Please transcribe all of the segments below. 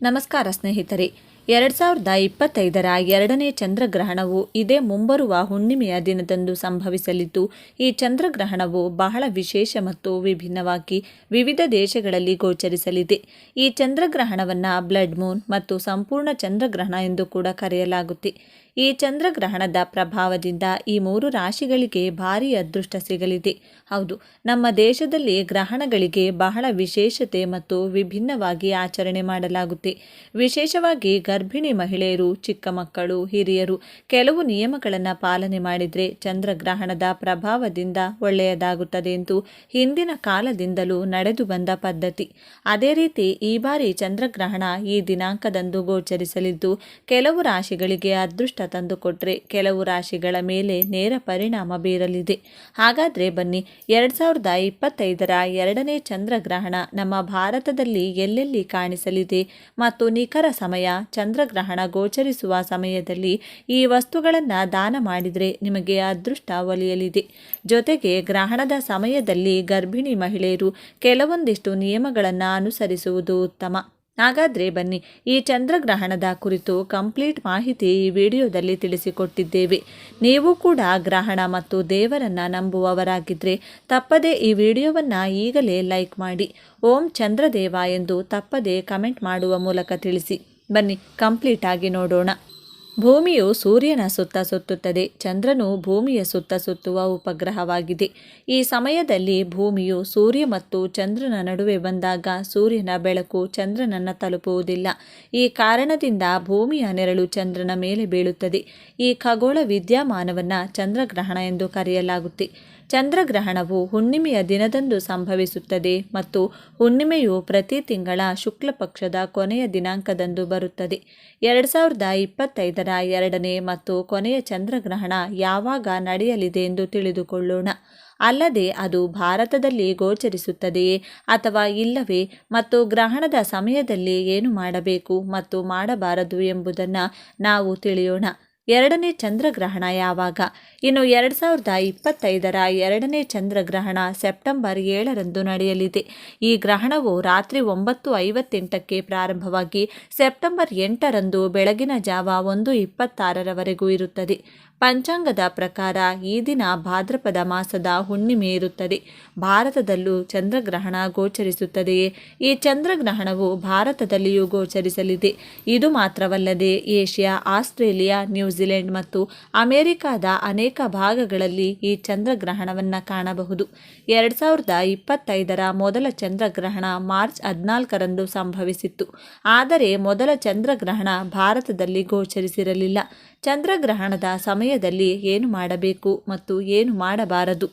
ನಮಸ್ಕಾರ ಸ್ನೇಹಿತರೆ. ಎರಡು ಸಾವಿರದ ಇಪ್ಪತ್ತೈದರ ಎರಡನೇ ಚಂದ್ರಗ್ರಹಣವು ಇದೇ ಮುಂಬರುವ ಹುಣ್ಣಿಮೆಯ ದಿನದಂದು ಸಂಭವಿಸಲಿದ್ದು, ಈ ಚಂದ್ರಗ್ರಹಣವು ಬಹಳ ವಿಶೇಷ ಮತ್ತು ವಿಭಿನ್ನವಾಗಿ ವಿವಿಧ ದೇಶಗಳಲ್ಲಿ ಗೋಚರಿಸಲಿದೆ. ಈ ಚಂದ್ರಗ್ರಹಣವನ್ನು ಬ್ಲಡ್ ಮೂನ್ ಮತ್ತು ಸಂಪೂರ್ಣ ಚಂದ್ರಗ್ರಹಣ ಎಂದು ಕೂಡ ಕರೆಯಲಾಗುತ್ತೆ. ಈ ಚಂದ್ರಗ್ರಹಣದ ಪ್ರಭಾವದಿಂದ ಈ ಮೂರು ರಾಶಿಗಳಿಗೆ ಭಾರೀ ಅದೃಷ್ಟ ಸಿಗಲಿದೆ. ಹೌದು, ನಮ್ಮ ದೇಶದಲ್ಲಿ ಗ್ರಹಣಗಳಿಗೆ ಬಹಳ ವಿಶೇಷತೆ ಮತ್ತು ವಿಭಿನ್ನವಾಗಿ ಆಚರಣೆ ಮಾಡಲಾಗುತ್ತೆ. ವಿಶೇಷವಾಗಿ ಗರ್ಭಿಣಿ ಮಹಿಳೆಯರು, ಚಿಕ್ಕ ಮಕ್ಕಳು, ಹಿರಿಯರು ಕೆಲವು ನಿಯಮಗಳನ್ನು ಪಾಲನೆ ಮಾಡಿದರೆ ಚಂದ್ರಗ್ರಹಣದ ಪ್ರಭಾವದಿಂದ ಒಳ್ಳೆಯದಾಗುತ್ತದೆ ಎಂದು ಹಿಂದಿನ ಕಾಲದಿಂದಲೂ ನಡೆದು ಬಂದ ಪದ್ಧತಿ. ಅದೇ ರೀತಿ ಈ ಬಾರಿ ಚಂದ್ರಗ್ರಹಣ ಈ ದಿನಾಂಕದಂದು ಗೋಚರಿಸಲಿದ್ದು, ಕೆಲವು ರಾಶಿಗಳಿಗೆ ಅದೃಷ್ಟ ತಂದುಕೊಟ್ರೆ ಕೆಲವು ರಾಶಿಗಳ ಮೇಲೆ ನೇರ ಪರಿಣಾಮ ಬೀರಲಿದೆ. ಹಾಗಾದರೆ ಬನ್ನಿ, ಎರಡು ಸಾವಿರದ ಇಪ್ಪತ್ತೈದರ ಎರಡನೇ ಚಂದ್ರಗ್ರಹಣ ನಮ್ಮ ಭಾರತದಲ್ಲಿ ಎಲ್ಲೆಲ್ಲಿ ಕಾಣಿಸಲಿದೆ ಮತ್ತು ನಿಖರ ಸಮಯ ಚಂದ್ರಗ್ರಹಣ ಗೋಚರಿಸುವ ಸಮಯದಲ್ಲಿ ಈ ವಸ್ತುಗಳನ್ನು ದಾನ ಮಾಡಿದರೆ ನಿಮಗೆ ಅದೃಷ್ಟ ಒಲಿಯಲಿದೆ. ಜೊತೆಗೆ ಗ್ರಹಣದ ಸಮಯದಲ್ಲಿ ಗರ್ಭಿಣಿ ಮಹಿಳೆಯರು ಕೆಲವೊಂದಿಷ್ಟು ನಿಯಮಗಳನ್ನು ಅನುಸರಿಸುವುದು ಉತ್ತಮ. ಹಾಗಾದರೆ ಬನ್ನಿ, ಈ ಚಂದ್ರಗ್ರಹಣದ ಕುರಿತು ಕಂಪ್ಲೀಟ್ ಮಾಹಿತಿ ಈ ವಿಡಿಯೋದಲ್ಲಿ ತಿಳಿಸಿಕೊಟ್ಟಿದ್ದೇವೆ. ನೀವು ಕೂಡ ಗ್ರಹಣ ಮತ್ತು ದೇವರನ್ನು ನಂಬುವವರಾಗಿದ್ದರೆ ತಪ್ಪದೇ ಈ ವಿಡಿಯೋವನ್ನು ಈಗಲೇ ಲೈಕ್ ಮಾಡಿ. ಓಂ ಚಂದ್ರದೇವ ಎಂದು ತಪ್ಪದೇ ಕಮೆಂಟ್ ಮಾಡುವ ಮೂಲಕ ತಿಳಿಸಿ. ಬನ್ನಿ, ಕಂಪ್ಲೀಟ್ ಆಗಿ ನೋಡೋಣ. ಭೂಮಿಯು ಸೂರ್ಯನ ಸುತ್ತ ಸುತ್ತುತ್ತದೆ, ಚಂದ್ರನು ಭೂಮಿಯ ಸುತ್ತ ಸುತ್ತುವ ಉಪಗ್ರಹವಾಗಿದೆ. ಈ ಸಮಯದಲ್ಲಿ ಭೂಮಿಯು ಸೂರ್ಯ ಮತ್ತು ಚಂದ್ರನ ನಡುವೆ ಬಂದಾಗ ಸೂರ್ಯನ ಬೆಳಕು ಚಂದ್ರನನ್ನು ತಲುಪುವುದಿಲ್ಲ. ಈ ಕಾರಣದಿಂದ ಭೂಮಿಯ ನೆರಳು ಚಂದ್ರನ ಮೇಲೆ ಬೀಳುತ್ತದೆ. ಈ ಖಗೋಳ ವಿದ್ಯಮಾನವನ್ನು ಚಂದ್ರಗ್ರಹಣ ಎಂದು ಕರೆಯಲಾಗುತ್ತೆ. ಚಂದ್ರಗ್ರಹಣವು ಹುಣ್ಣಿಮೆಯ ದಿನದಂದು ಸಂಭವಿಸುತ್ತದೆ ಮತ್ತು ಹುಣ್ಣಿಮೆಯು ಪ್ರತಿ ತಿಂಗಳ ಶುಕ್ಲ ಪಕ್ಷದ ಕೊನೆಯ ದಿನಾಂಕದಂದು ಬರುತ್ತದೆ. ಎರಡು ಸಾವಿರದ ಇಪ್ಪತ್ತೈದರ ಎರಡನೇ ಮತ್ತು ಕೊನೆಯ ಚಂದ್ರಗ್ರಹಣ ಯಾವಾಗ ನಡೆಯಲಿದೆ ಎಂದು ತಿಳಿದುಕೊಳ್ಳೋಣ. ಅಲ್ಲದೆ ಅದು ಭಾರತದಲ್ಲಿ ಗೋಚರಿಸುತ್ತದೆಯೇ ಅಥವಾ ಇಲ್ಲವೇ ಮತ್ತು ಗ್ರಹಣದ ಸಮಯದಲ್ಲಿ ಏನು ಮಾಡಬೇಕು ಮತ್ತು ಮಾಡಬಾರದು ಎಂಬುದನ್ನು ನಾವು ತಿಳಿಯೋಣ. ಎರಡನೇ ಚಂದ್ರಗ್ರಹಣ ಯಾವಾಗ? ಇನ್ನು ಎರಡು ಸಾವಿರದ ಇಪ್ಪತ್ತೈದರ ಎರಡನೇ ಚಂದ್ರಗ್ರಹಣ ಸೆಪ್ಟೆಂಬರ್ ಏಳರಂದು ನಡೆಯಲಿದೆ. ಈ ಗ್ರಹಣವು ರಾತ್ರಿ ಒಂಬತ್ತು ಐವತ್ತೆಂಟಕ್ಕೆ ಪ್ರಾರಂಭವಾಗಿ ಸೆಪ್ಟೆಂಬರ್ ಎಂಟರಂದು ಬೆಳಗಿನ ಜಾವ ಒಂದು ಇಪ್ಪತ್ತಾರರವರೆಗೂ ಇರುತ್ತದೆ. ಪಂಚಾಂಗದ ಪ್ರಕಾರ ಈ ದಿನ ಭಾದ್ರಪದ ಮಾಸದ ಹುಣ್ಣಿಮೆ ಇರುತ್ತದೆ. ಭಾರತದಲ್ಲೂ ಚಂದ್ರಗ್ರಹಣ ಗೋಚರಿಸುತ್ತದೆಯೇ? ಈ ಚಂದ್ರಗ್ರಹಣವು ಭಾರತದಲ್ಲಿಯೂ ಗೋಚರಿಸಲಿದೆ. ಇದು ಮಾತ್ರವಲ್ಲದೆ ಏಷ್ಯಾ, ಆಸ್ಟ್ರೇಲಿಯಾ ನ್ಯೂಜಿಲೆಂಡ್ ಮತ್ತು ಅಮೆರಿಕಾದ ಅನೇಕ ಭಾಗಗಳಲ್ಲಿ ಈ ಚಂದ್ರಗ್ರಹಣವನ್ನು ಕಾಣಬಹುದು. ಎರಡು ಸಾವಿರದ ಇಪ್ಪತ್ತೈದರ ಮೊದಲ ಚಂದ್ರಗ್ರಹಣ ಮಾರ್ಚ್ ಹದಿನಾಲ್ಕರಂದು ಸಂಭವಿಸಿತ್ತು. ಆದರೆ ಮೊದಲ ಚಂದ್ರಗ್ರಹಣ ಭಾರತದಲ್ಲಿ ಗೋಚರಿಸಿರಲಿಲ್ಲ. ಚಂದ್ರಗ್ರಹಣದ ಸಮಯದಲ್ಲಿ ಏನು ಮಾಡಬೇಕು ಮತ್ತು ಏನು ಮಾಡಬಾರದು?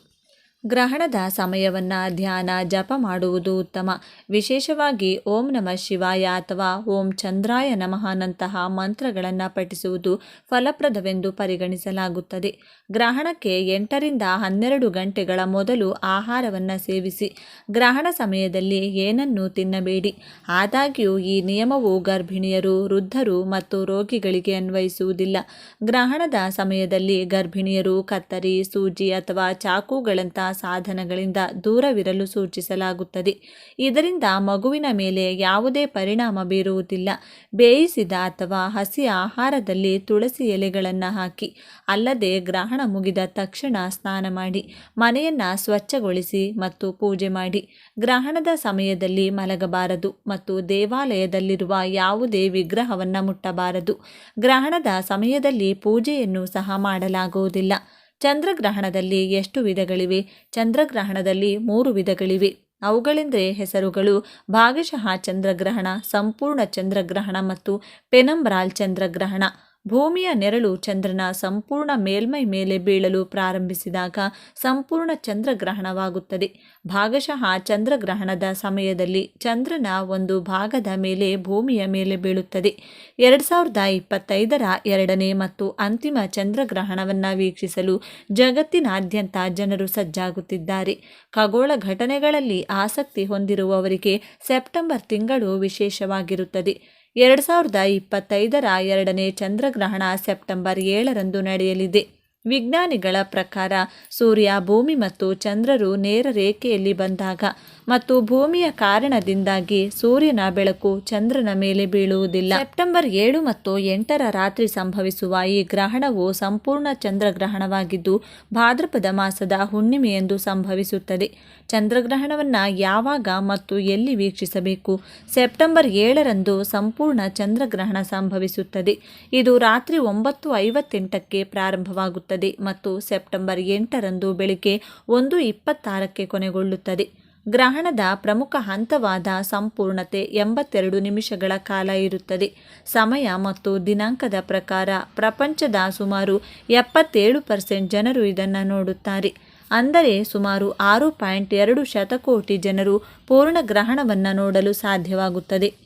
ಗ್ರಹಣದ ಸಮಯವನ್ನು ಧ್ಯಾನ, ಜಪ ಮಾಡುವುದು ಉತ್ತಮ. ವಿಶೇಷವಾಗಿ ಓಂ ನಮಃ ಶಿವಾಯ ಅಥವಾ ಓಂ ಚಂದ್ರಾಯ ನಮಃನಂತಹ ಮಂತ್ರಗಳನ್ನು ಪಠಿಸುವುದು ಫಲಪ್ರದವೆಂದು ಪರಿಗಣಿಸಲಾಗುತ್ತದೆ. ಗ್ರಹಣಕ್ಕೆ ಎಂಟರಿಂದ ಹನ್ನೆರಡು ಗಂಟೆಗಳ ಮೊದಲು ಆಹಾರವನ್ನು ಸೇವಿಸಿ, ಗ್ರಹಣ ಸಮಯದಲ್ಲಿ ಏನನ್ನೂ ತಿನ್ನಬೇಡಿ. ಆದಾಗ್ಯೂ ಈ ನಿಯಮವು ಗರ್ಭಿಣಿಯರು, ವೃದ್ಧರು ಮತ್ತು ರೋಗಿಗಳಿಗೆ ಅನ್ವಯಿಸುವುದಿಲ್ಲ. ಗ್ರಹಣದ ಸಮಯದಲ್ಲಿ ಗರ್ಭಿಣಿಯರು ಕತ್ತರಿ, ಸೂಜಿ ಅಥವಾ ಚಾಕುಗಳಂಥ ಸಾಧನಗಳಿಂದ ದೂರವಿರಲು ಸೂಚಿಸಲಾಗುತ್ತದೆ. ಇದರಿಂದ ಮಗುವಿನ ಮೇಲೆ ಯಾವುದೇ ಪರಿಣಾಮ ಬೀರುವುದಿಲ್ಲ. ಬೇಯಿಸಿದ ಅಥವಾ ಹಸಿ ಆಹಾರದಲ್ಲಿ ತುಳಸಿ ಎಲೆಗಳನ್ನು ಹಾಕಿ, ಅಲ್ಲದೆ ಗ್ರಹಣ ಮುಗಿದ ತಕ್ಷಣ ಸ್ನಾನ ಮಾಡಿ, ಮನೆಯನ್ನು ಸ್ವಚ್ಛಗೊಳಿಸಿ ಮತ್ತು ಪೂಜೆ ಮಾಡಿ. ಗ್ರಹಣದ ಸಮಯದಲ್ಲಿ ಮಲಗಬಾರದು ಮತ್ತು ದೇವಾಲಯದಲ್ಲಿರುವ ಯಾವುದೇ ವಿಗ್ರಹವನ್ನು ಮುಟ್ಟಬಾರದು. ಗ್ರಹಣದ ಸಮಯದಲ್ಲಿ ಪೂಜೆಯನ್ನು ಸಹ ಮಾಡಲಾಗುವುದಿಲ್ಲ. ಚಂದ್ರಗ್ರಹಣದಲ್ಲಿ ಎಷ್ಟು ವಿಧಗಳಿವೆ? ಚಂದ್ರಗ್ರಹಣದಲ್ಲಿ ಮೂರು ವಿಧಗಳಿವೆ. ಅವುಗಳೆಂದರೆ ಹೆಸರುಗಳು ಭಾಗಶಃ ಚಂದ್ರಗ್ರಹಣ, ಸಂಪೂರ್ಣ ಚಂದ್ರಗ್ರಹಣ ಮತ್ತು ಪೆನಂಬ್ರಾಲ್ ಚಂದ್ರಗ್ರಹಣ. ಭೂಮಿಯ ನೆರಳು ಚಂದ್ರನ ಸಂಪೂರ್ಣ ಮೇಲ್ಮೈ ಮೇಲೆ ಬೀಳಲು ಪ್ರಾರಂಭಿಸಿದಾಗ ಸಂಪೂರ್ಣ ಚಂದ್ರಗ್ರಹಣವಾಗುತ್ತದೆ. ಭಾಗಶಃ ಚಂದ್ರಗ್ರಹಣದ ಸಮಯದಲ್ಲಿ ಚಂದ್ರನ ಒಂದು ಭಾಗದ ಮೇಲೆ ಭೂಮಿಯ ಮೇಲೆ ಬೀಳುತ್ತದೆ. ಎರಡು ಸಾವಿರದ ಇಪ್ಪತ್ತೈದರ ಎರಡನೇ ಮತ್ತು ಅಂತಿಮ ಚಂದ್ರಗ್ರಹಣವನ್ನು ವೀಕ್ಷಿಸಲು ಜಗತ್ತಿನಾದ್ಯಂತ ಜನರು ಸಜ್ಜಾಗುತ್ತಿದ್ದಾರೆ. ಖಗೋಳ ಘಟನೆಗಳಲ್ಲಿ ಆಸಕ್ತಿ ಹೊಂದಿರುವವರಿಗೆ ಸೆಪ್ಟೆಂಬರ್ ತಿಂಗಳು ವಿಶೇಷವಾಗಿರುತ್ತದೆ. ಎರಡು ಸಾವಿರದ ಇಪ್ಪತ್ತೈದರ ಎರಡನೇ ಚಂದ್ರಗ್ರಹಣ ಸೆಪ್ಟೆಂಬರ್ ಏಳರಂದು ನಡೆಯಲಿದೆ. ವಿಜ್ಞಾನಿಗಳ ಪ್ರಕಾರ ಸೂರ್ಯ ಭೂಮಿ ಮತ್ತು ಚಂದ್ರರು ನೇರ ರೇಖೆಯಲ್ಲಿ ಬಂದಾಗ ಮತ್ತು ಭೂಮಿಯ ಕಾರಣದಿಂದಾಗಿ ಸೂರ್ಯನ ಬೆಳಕು ಚಂದ್ರನ ಮೇಲೆ ಬೀಳುವುದಿಲ್ಲ. ಸೆಪ್ಟೆಂಬರ್ ಏಳು ಮತ್ತು ಎಂಟರ ರಾತ್ರಿ ಸಂಭವಿಸುವ ಈ ಗ್ರಹಣವು ಸಂಪೂರ್ಣ ಚಂದ್ರಗ್ರಹಣವಾಗಿದ್ದು, ಭಾದ್ರಪದ ಮಾಸದ ಹುಣ್ಣಿಮೆಯೆಂದು ಸಂಭವಿಸುತ್ತದೆ. ಚಂದ್ರಗ್ರಹಣವನ್ನು ಯಾವಾಗ ಮತ್ತು ಎಲ್ಲಿ ವೀಕ್ಷಿಸಬೇಕು? ಸೆಪ್ಟೆಂಬರ್ ಏಳರಂದು ಸಂಪೂರ್ಣ ಚಂದ್ರಗ್ರಹಣ ಸಂಭವಿಸುತ್ತದೆ. ಇದು ರಾತ್ರಿ ಒಂಬತ್ತು ಐವತ್ತೆಂಟಕ್ಕೆ ಪ್ರಾರಂಭವಾಗುತ್ತದೆ ಮತ್ತು ಸೆಪ್ಟೆಂಬರ್ ಎಂಟರಂದು ಬೆಳಿಗ್ಗೆ ಒಂದು ಇಪ್ಪತ್ತಾರಕ್ಕೆ ಕೊನೆಗೊಳ್ಳುತ್ತದೆ. ಗ್ರಹಣದ ಪ್ರಮುಖ ಹಂತವಾದ ಸಂಪೂರ್ಣತೆ ಎಂಬತ್ತೆರಡು ನಿಮಿಷಗಳ ಕಾಲ ಇರುತ್ತದೆ. ಸಮಯ ಮತ್ತು ದಿನಾಂಕದ ಪ್ರಕಾರ ಪ್ರಪಂಚದ ಸುಮಾರು ಎಪ್ಪತ್ತೇಳು ಪರ್ಸೆಂಟ್ ಜನರು ಇದನ್ನು ನೋಡುತ್ತಾರೆ. ಅಂದರೆ ಸುಮಾರು ಆರು ಪಾಯಿಂಟ್ ಎರಡು ಶತಕೋಟಿ ಜನರು ಪೂರ್ಣ ಗ್ರಹಣವನ್ನು ನೋಡಲು ಸಾಧ್ಯವಾಗುತ್ತದೆ.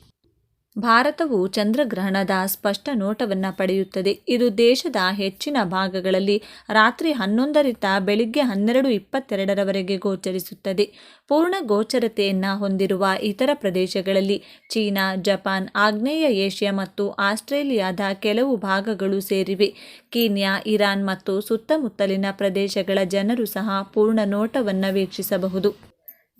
ಭಾರತವು ಚಂದ್ರಗ್ರಹಣದ ಸ್ಪಷ್ಟ ನೋಟವನ್ನು ಪಡೆಯುತ್ತದೆ. ಇದು ದೇಶದ ಹೆಚ್ಚಿನ ಭಾಗಗಳಲ್ಲಿ ರಾತ್ರಿ ಹನ್ನೊಂದರಿಂದ ಬೆಳಿಗ್ಗೆ ಹನ್ನೆರಡು ಇಪ್ಪತ್ತೆರಡರವರೆಗೆ ಗೋಚರಿಸುತ್ತದೆ. ಪೂರ್ಣ ಗೋಚರತೆಯನ್ನು ಹೊಂದಿರುವ ಇತರ ಪ್ರದೇಶಗಳಲ್ಲಿ ಚೀನಾ, ಜಪಾನ್, ಆಗ್ನೇಯ ಏಷ್ಯಾ ಮತ್ತು ಆಸ್ಟ್ರೇಲಿಯಾದ ಕೆಲವು ಭಾಗಗಳು ಸೇರಿವೆ. ಕೀನ್ಯಾ, ಇರಾನ್ ಮತ್ತು ಸುತ್ತಮುತ್ತಲಿನ ಪ್ರದೇಶಗಳ ಜನರು ಸಹ ಪೂರ್ಣ ನೋಟವನ್ನು ವೀಕ್ಷಿಸಬಹುದು.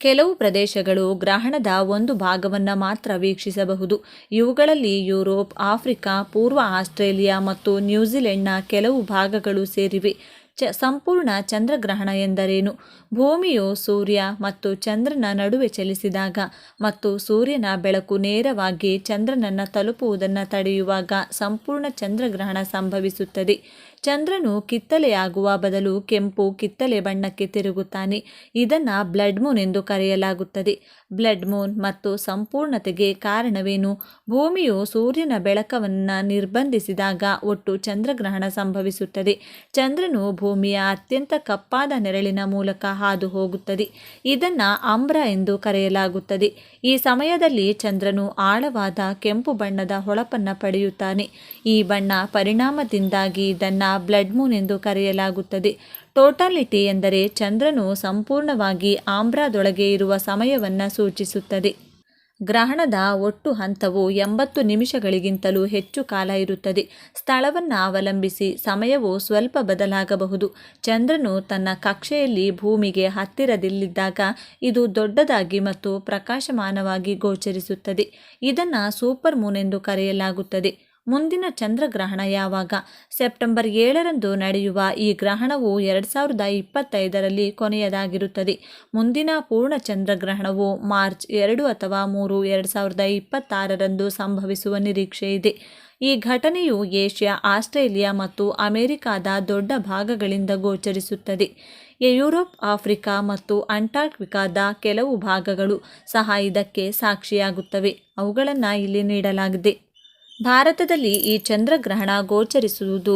ಕೆಲವು ಪ್ರದೇಶಗಳು ಗ್ರಹಣದ ಒಂದು ಭಾಗವನ್ನು ಮಾತ್ರ ವೀಕ್ಷಿಸಬಹುದು. ಇವುಗಳಲ್ಲಿ ಯುರೋಪ್, ಆಫ್ರಿಕಾ, ಪೂರ್ವ ಆಸ್ಟ್ರೇಲಿಯಾ ಮತ್ತು ನ್ಯೂಜಿಲೆಂಡ್ನ ಕೆಲವು ಭಾಗಗಳು ಸೇರಿವೆ. ಚ, ಸಂಪೂರ್ಣ ಚಂದ್ರಗ್ರಹಣ ಎಂದರೇನು? ಭೂಮಿಯು ಸೂರ್ಯ ಮತ್ತು ಚಂದ್ರನ ನಡುವೆ ಚಲಿಸಿದಾಗ ಮತ್ತು ಸೂರ್ಯನ ಬೆಳಕು ನೇರವಾಗಿ ಚಂದ್ರನನ್ನು ತಲುಪುವುದನ್ನು ತಡೆಯುವಾಗ ಸಂಪೂರ್ಣ ಚಂದ್ರಗ್ರಹಣ ಸಂಭವಿಸುತ್ತದೆ. ಚಂದ್ರನು ಕಿತ್ತಲೆಯಾಗುವ ಬದಲು ಕೆಂಪು ಕಿತ್ತಲೆ ಬಣ್ಣಕ್ಕೆ ತಿರುಗುತ್ತಾನೆ. ಇದನ್ನು ಬ್ಲಡ್ ಮೂನ್ ಎಂದು ಕರೆಯಲಾಗುತ್ತದೆ. ಬ್ಲಡ್ ಮೂನ್ ಮತ್ತು ಸಂಪೂರ್ಣತೆಗೆ ಕಾರಣವೇನು? ಭೂಮಿಯು ಸೂರ್ಯನ ಬೆಳಕವನ್ನು ನಿರ್ಬಂಧಿಸಿದಾಗ ಒಟ್ಟು ಚಂದ್ರಗ್ರಹಣ ಸಂಭವಿಸುತ್ತದೆ. ಚಂದ್ರನು ಭೂಮಿಯ ಅತ್ಯಂತ ಕಪ್ಪಾದ ನೆರಳಿನ ಮೂಲಕ ಹಾದು ಹೋಗುತ್ತದೆ. ಇದನ್ನು ಆಮ್ರ ಎಂದು ಕರೆಯಲಾಗುತ್ತದೆ. ಈ ಸಮಯದಲ್ಲಿ ಚಂದ್ರನು ಆಳವಾದ ಕೆಂಪು ಬಣ್ಣದ ಹೊಳಪನ್ನು ಪಡೆಯುತ್ತಾನೆ. ಈ ಬಣ್ಣ ಪರಿಣಾಮದಿಂದಾಗಿ ಇದನ್ನು ಬ್ಲಡ್ ಮೂನ್ ಎಂದು ಕರೆಯಲಾಗುತ್ತದೆ. ಟೋಟಾಲಿಟಿ ಎಂದರೆ ಚಂದ್ರನು ಸಂಪೂರ್ಣವಾಗಿ ಆಮ್ರಾದೊಳಗೆ ಇರುವ ಸಮಯವನ್ನು ಸೂಚಿಸುತ್ತದೆ. ಗ್ರಹಣದ ಒಟ್ಟು ಹಂತವು ಎಂಬತ್ತು ನಿಮಿಷಗಳಿಗಿಂತಲೂ ಹೆಚ್ಚು ಕಾಲ ಇರುತ್ತದೆ. ಸ್ಥಳವನ್ನು ಅವಲಂಬಿಸಿ ಸಮಯವು ಸ್ವಲ್ಪ ಬದಲಾಗಬಹುದು. ಚಂದ್ರನು ತನ್ನ ಕಕ್ಷೆಯಲ್ಲಿ ಭೂಮಿಗೆ ಹತ್ತಿರದಲ್ಲಿದ್ದಾಗ ಇದು ದೊಡ್ಡದಾಗಿ ಮತ್ತು ಪ್ರಕಾಶಮಾನವಾಗಿ ಗೋಚರಿಸುತ್ತದೆ. ಇದನ್ನು ಸೂಪರ್ ಮೂನ್ ಎಂದು ಕರೆಯಲಾಗುತ್ತದೆ. ಮುಂದಿನ ಚಂದ್ರಗ್ರಹಣ ಯಾವಾಗ? ಸೆಪ್ಟೆಂಬರ್ ಏಳರಂದು ನಡೆಯುವ ಈ ಗ್ರಹಣವು ಎರಡು ಸಾವಿರದ ಇಪ್ಪತ್ತೈದರಲ್ಲಿ ಕೊನೆಯದಾಗಿರುತ್ತದೆ. ಮುಂದಿನ ಪೂರ್ಣ ಚಂದ್ರಗ್ರಹಣವು ಮಾರ್ಚ್ ಎರಡು ಅಥವಾ ಮೂರು ಎರಡು ಸಾವಿರದ ಇಪ್ಪತ್ತಾರರಂದು ಸಂಭವಿಸುವ ನಿರೀಕ್ಷೆ ಇದೆ. ಈ ಘಟನೆಯು ಏಷ್ಯಾ, ಆಸ್ಟ್ರೇಲಿಯಾ ಮತ್ತು ಅಮೆರಿಕಾದ ದೊಡ್ಡ ಭಾಗಗಳಿಂದ ಗೋಚರಿಸುತ್ತದೆ. ಯುರೋಪ್, ಆಫ್ರಿಕಾ ಮತ್ತು ಅಂಟಾರ್ಕ್ಟಿಕಾದ ಕೆಲವು ಭಾಗಗಳು ಸಹ ಇದಕ್ಕೆ ಸಾಕ್ಷಿಯಾಗುತ್ತವೆ. ಅವುಗಳನ್ನು ಇಲ್ಲಿ ನೀಡಲಾಗಿದೆ. ಭಾರತದಲ್ಲಿ ಈ ಚಂದ್ರಗ್ರಹಣ ಗೋಚರಿಸುವುದು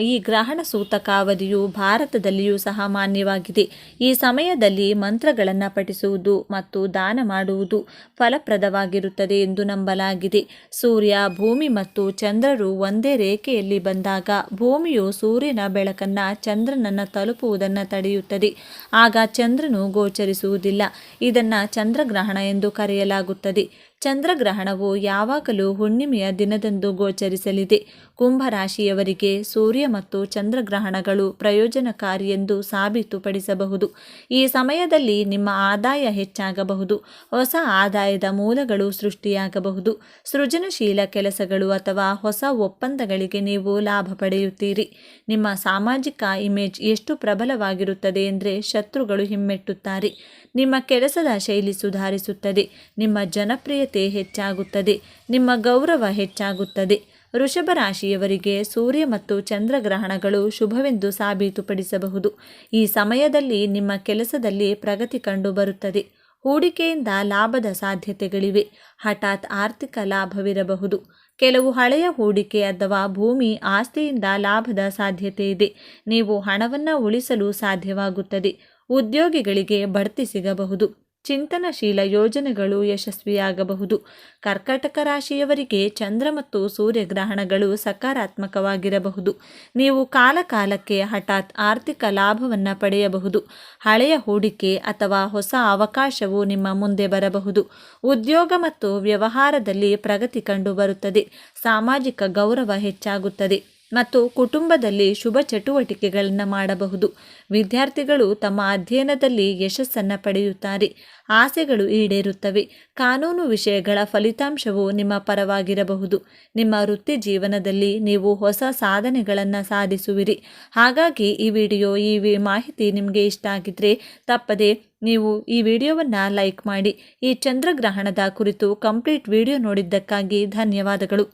ಈ ಗ್ರಹಣ ಸೂತಕ ಅವಧಿಯು ಭಾರತದಲ್ಲಿಯೂ ಸಹ ಮಾನ್ಯವಾಗಿದೆ. ಈ ಸಮಯದಲ್ಲಿ ಮಂತ್ರಗಳನ್ನು ಪಠಿಸುವುದು ಮತ್ತು ದಾನ ಮಾಡುವುದು ಫಲಪ್ರದವಾಗಿರುತ್ತದೆ ಎಂದು ನಂಬಲಾಗಿದೆ. ಸೂರ್ಯ, ಭೂಮಿ ಮತ್ತು ಚಂದ್ರರು ಒಂದೇ ರೇಖೆಯಲ್ಲಿ ಬಂದಾಗ ಭೂಮಿಯು ಸೂರ್ಯನ ಬೆಳಕನ್ನು ಚಂದ್ರನನ್ನು ತಲುಪುವುದನ್ನು ತಡೆಯುತ್ತದೆ. ಆಗ ಚಂದ್ರನು ಗೋಚರಿಸುವುದಿಲ್ಲ. ಇದನ್ನು ಚಂದ್ರಗ್ರಹಣ ಎಂದು ಕರೆಯಲಾಗುತ್ತದೆ. ಚಂದ್ರಗ್ರಹಣವು ಯಾವಾಗಲೂ ಹುಣ್ಣಿಮೆಯ ದಿನದಂದು ಗೋಚರಿಸಲಿದೆ. ಕುಂಭರಾಶಿಯವರಿಗೆ ಸೂರ್ಯ ಮತ್ತು ಚಂದ್ರಗ್ರಹಣಗಳು ಪ್ರಯೋಜನಕಾರಿ ಎಂದು ಸಾಬೀತುಪಡಿಸಬಹುದು. ಈ ಸಮಯದಲ್ಲಿ ನಿಮ್ಮ ಆದಾಯ ಹೆಚ್ಚಾಗಬಹುದು. ಹೊಸ ಆದಾಯದ ಮೂಲಗಳು ಸೃಷ್ಟಿಯಾಗಬಹುದು. ಸೃಜನಶೀಲ ಕೆಲಸಗಳು ಅಥವಾ ಹೊಸ ಒಪ್ಪಂದಗಳಿಗೆ ನೀವು ಲಾಭ ಪಡೆಯುತ್ತೀರಿ. ನಿಮ್ಮ ಸಾಮಾಜಿಕ ಇಮೇಜ್ ಎಷ್ಟು ಪ್ರಬಲವಾಗಿರುತ್ತದೆ ಎಂದರೆ ಶತ್ರುಗಳು ಹಿಮ್ಮೆಟ್ಟುತ್ತಾರೆ. ನಿಮ್ಮ ಕೆಲಸದ ಶೈಲಿ ಸುಧಾರಿಸುತ್ತದೆ. ನಿಮ್ಮ ಜನಪ್ರಿಯತೆ ಹೆಚ್ಚಾಗುತ್ತದೆ. ನಿಮ್ಮ ಗೌರವ ಹೆಚ್ಚಾಗುತ್ತದೆ. ವೃಷಭ ರಾಶಿಯವರಿಗೆ ಸೂರ್ಯ ಮತ್ತು ಚಂದ್ರಗ್ರಹಣಗಳು ಶುಭವೆಂದು ಸಾಬೀತುಪಡಿಸಬಹುದು. ಈ ಸಮಯದಲ್ಲಿ ನಿಮ್ಮ ಕೆಲಸದಲ್ಲಿ ಪ್ರಗತಿ ಕಂಡುಬರುತ್ತದೆ ಹೂಡಿಕೆಯಿಂದ ಲಾಭದ ಸಾಧ್ಯತೆಗಳಿವೆ. ಹಠಾತ್ ಆರ್ಥಿಕ ಲಾಭವಿರಬಹುದು. ಕೆಲವು ಹಳೆಯ ಹೂಡಿಕೆ ಅಥವಾ ಭೂಮಿ ಆಸ್ತಿಯಿಂದ ಲಾಭದ ಸಾಧ್ಯತೆ ಇದೆ. ನೀವು ಹಣವನ್ನು ಉಳಿಸಲು ಸಾಧ್ಯವಾಗುತ್ತದೆ. ಉದ್ಯೋಗಿಗಳಿಗೆ ಬಡ್ತಿ ಸಿಗಬಹುದು. ಚಿಂತನಶೀಲ ಯೋಜನೆಗಳು ಯಶಸ್ವಿಯಾಗಬಹುದು. ಕರ್ಕಾಟಕ ರಾಶಿಯವರಿಗೆ ಚಂದ್ರ ಮತ್ತು ಸೂರ್ಯಗ್ರಹಣಗಳು ಸಕಾರಾತ್ಮಕವಾಗಿರಬಹುದು. ನೀವು ಕಾಲಕಾಲಕ್ಕೆ ಹಠಾತ್ ಆರ್ಥಿಕ ಲಾಭವನ್ನು ಪಡೆಯಬಹುದು. ಹಳೆಯ ಹೂಡಿಕೆ ಅಥವಾ ಹೊಸ ಅವಕಾಶವು ನಿಮ್ಮ ಮುಂದೆ ಬರಬಹುದು. ಉದ್ಯೋಗ ಮತ್ತು ವ್ಯವಹಾರದಲ್ಲಿ ಪ್ರಗತಿ ಕಂಡುಬರುತ್ತದೆ. ಸಾಮಾಜಿಕ ಗೌರವ ಹೆಚ್ಚಾಗುತ್ತದೆ. ಮತ್ತು ಕುಟುಂಬದಲ್ಲಿ ಶುಭ ಚಟುವಟಿಕೆಗಳನ್ನು ಮಾಡಬಹುದು. ವಿದ್ಯಾರ್ಥಿಗಳು ತಮ್ಮ ಅಧ್ಯಯನದಲ್ಲಿ ಯಶಸ್ಸನ್ನು ಪಡೆಯುತ್ತಾರೆ. ಆಸೆಗಳು ಈಡೇರುತ್ತವೆ. ಕಾನೂನು ವಿಷಯಗಳ ಫಲಿತಾಂಶವು ನಿಮ್ಮ ಪರವಾಗಿರಬಹುದು. ನಿಮ್ಮ ವೃತ್ತಿ ಜೀವನದಲ್ಲಿ ನೀವು ಹೊಸ ಸಾಧನೆಗಳನ್ನು ಸಾಧಿಸುವಿರಿ. ಹಾಗಾಗಿ ಈ ವಿಡಿಯೋ, ಈ ಮಾಹಿತಿ ನಿಮಗೆ ಇಷ್ಟ ಆಗಿದ್ರೆ ತಪ್ಪದೆ ನೀವು ಈ ವಿಡಿಯೋವನ್ನು ಲೈಕ್ ಮಾಡಿ. ಈ ಚಂದ್ರಗ್ರಹಣದ ಕುರಿತು ಕಂಪ್ಲೀಟ್ ವಿಡಿಯೋ ನೋಡಿದ್ದಕ್ಕಾಗಿ ಧನ್ಯವಾದಗಳು.